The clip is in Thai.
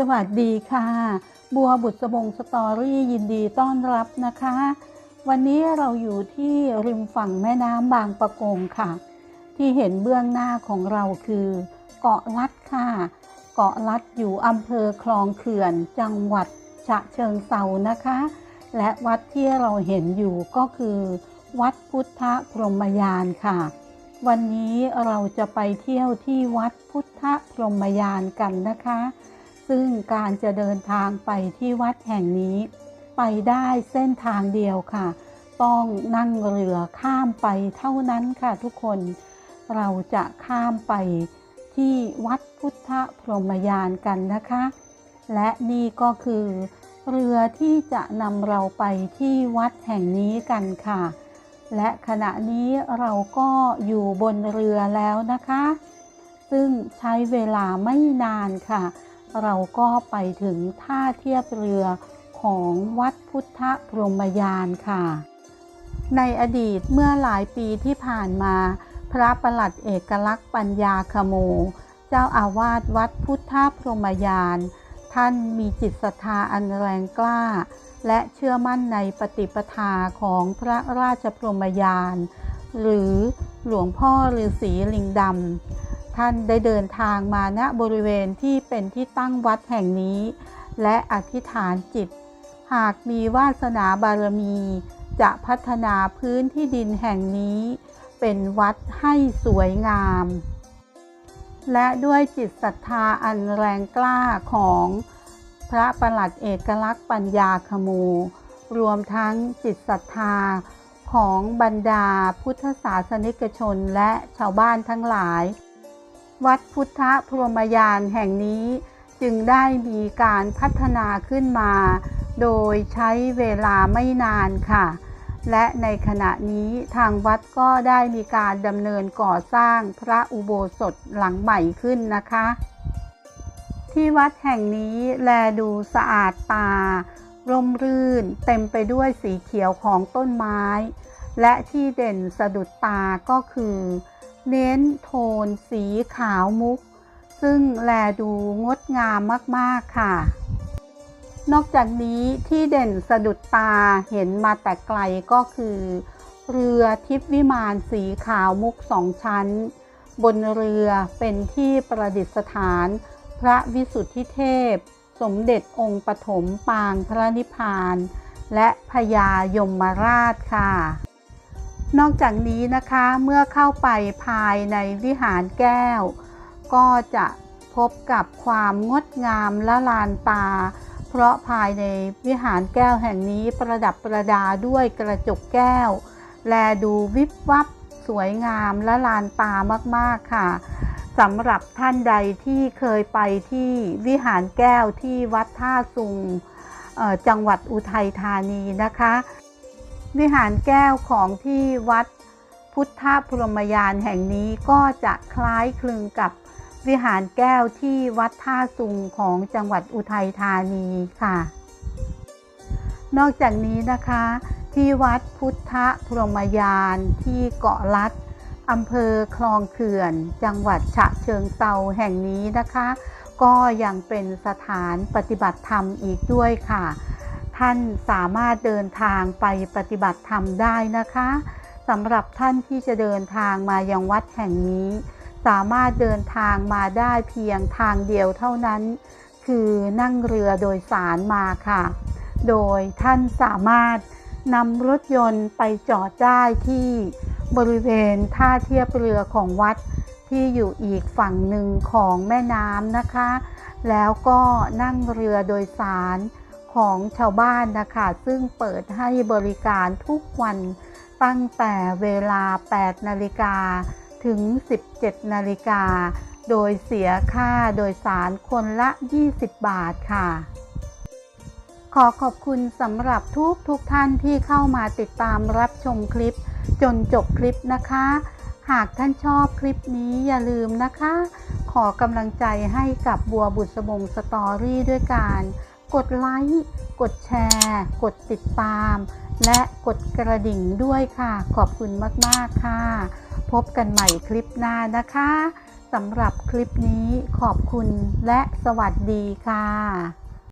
สวัสดีค่ะ บัวบุษบงสตอรี่ยินดีต้อนรับนะคะ วันนี้เราอยู่ที่ริมฝั่งแม่น้ำบางปะกงค่ะ ที่เห็นเบื้องหน้าของเราคือ เกาะลัดค่ะ เกาะลัดอยู่อำเภอคลองเขื่อนจังหวัดฉะเชิงเซานะคะ และวัดที่เราเห็นอยู่ก็คือ วัดพุทธพรหมยานค่ะ วันนี้เราจะไปเที่ยวที่วัดพุทธพรหมยานกันนะคะ ซึ่งการจะเดินทางไปที่วัดแห่งนี้ ไปได้เส้นทางเดียวค่ะ ต้องนั่งเรือข้ามไปเท่านั้นค่ะทุกคน เราจะข้ามไปที่วัดพุทธพรหมยานกันนะคะ และนี่ก็คือเรือที่จะนำเราไปที่วัดแห่งนี้กันค่ะ และขณะนี้เราก็อยู่บนเรือแล้วนะคะ ซึ่งใช้เวลาไม่นานค่ะ เราก็ไปถึงท่าเทียบเรือของวัดพุทธพรหมยานค่ะ ในอดีตเมื่อหลายปีที่ผ่านมา พระประหลัดเอกลักษณ์ปัญญาขโม เจ้าอาวาสวัดพุทธพรหมยาน ท่านมีจิตศรัทธาอันแรงกล้า และเชื่อมั่นในปฏิปทาของพระราชพรหมยาน หรือหลวงพ่อฤาษีลิงดำ ท่านได้เดินทางมาณบริเวณที่เป็นที่ตั้งวัดแห่งนี้ และอธิษฐานจิต หากมีวาสนาบารมี จะพัฒนาพื้นที่ดินแห่งนี้ เป็นวัดให้สวยงาม และด้วยจิตศรัทธาอันแรงกล้าของพระประหลัดเอกลักษณ์ปัญญาขโมรวมทั้งจิตศรัทธาของบรรดาพุทธศาสนิกชนและชาวบ้านทั้งหลาย วัดพุทธพรหมยานแห่งนี้ จึงได้มีการพัฒนาขึ้นมา โดยใช้เวลาไม่นานค่ะ และในขณะนี้ทางวัดก็ได้มีการดำเนินก่อสร้างพระอุโบสถหลังใหม่ขึ้นนะคะ ที่วัดแห่งนี้แลดูสะอาดตา ร่มรื่นเต็มไปด้วยสีเขียวของต้นไม้ และที่เด่นสะดุดตาก็คือ เน้นโทนสีขาวมุก ซึ่งแลดูงดงามมาก ๆ ค่ะ นอกจากนี้ที่เด่นสะดุดตาเห็นมาแต่ไกลก็คือ เรือทิพวิมานสีขาวมุกสองชั้น บนเรือเป็นที่ประดิษฐานพระวิสุทธิเทพ สมเด็จองค์ปฐมปางพระนิพพาน และพญายมราชค่ะ นอกจากนี้นะคะเมื่อเข้าไปภายในวิหารแก้ว ก็จะพบกับความงดงามละลานตา เพราะภายในวิหารแก้วแห่งนี้ประดับประดาด้วยกระจกแก้ว แลดูวิบวับสวยงามละลานตามาก ๆ ค่ะสำหรับท่านใดที่เคยไปที่วิหารแก้วที่วัดท่าซุงจังหวัดอุทัยธานีนะคะ วิหารแก้วของที่วัดพุทธพรมยานแห่งนี้ก็จะคล้ายคลึงกับวิหารแก้วที่วัดท่าซุงของจังหวัดอุทัยธานีค่ะ นอกจากนี้นะคะ ที่วัดพุทธพรมยานที่เกาะลัดอำเภอคลองเขื่อน จังหวัดฉะเชิงเซาแห่งนี้นะคะ ก็ยังเป็นสถานปฏิบัติธรรมอีกด้วยค่ะ ท่านสามารถเดินทางไปปฏิบัติธรรมได้นะคะสำหรับท่านที่จะเดินทางมายังวัดแห่งนี้ สามารถเดินทางมาได้เพียงทางเดียวเท่านั้น คือนั่งเรือโดยสารมาค่ะ โดยท่านสามารถนำรถยนต์ไปจอดได้ที่บริเวณท่าเทียบเรือของวัดที่อยู่อีกฝั่งหนึ่งของแม่น้ำนะคะ แล้วก็นั่งเรือโดยสาร ของชาวบ้านนะคะ ซึ่งเปิดให้บริการทุกวันตั้งแต่เวลา 8 นาฬิกาถึง 17 นาฬิกา โดยเสียค่าโดยสารคนละ 20 บาทค่ะ ขอขอบคุณสำหรับทุกทุกท่านที่เข้ามาติดตามรับชมคลิปจนจบคลิปนะคะ หากท่านชอบคลิปนี้อย่าลืมนะคะ ขอกำลังใจให้กับบัวบุษบงสตอรี่ด้วยการ กดไลค์ กดแชร์ กดติดตาม และกดกระดิ่งด้วยค่ะ ขอบคุณมาก ๆ ค่ะ พบกันใหม่คลิปหน้านะคะสสำหรับคลิปนี้ขอบคุณและสวัสดีค่ะ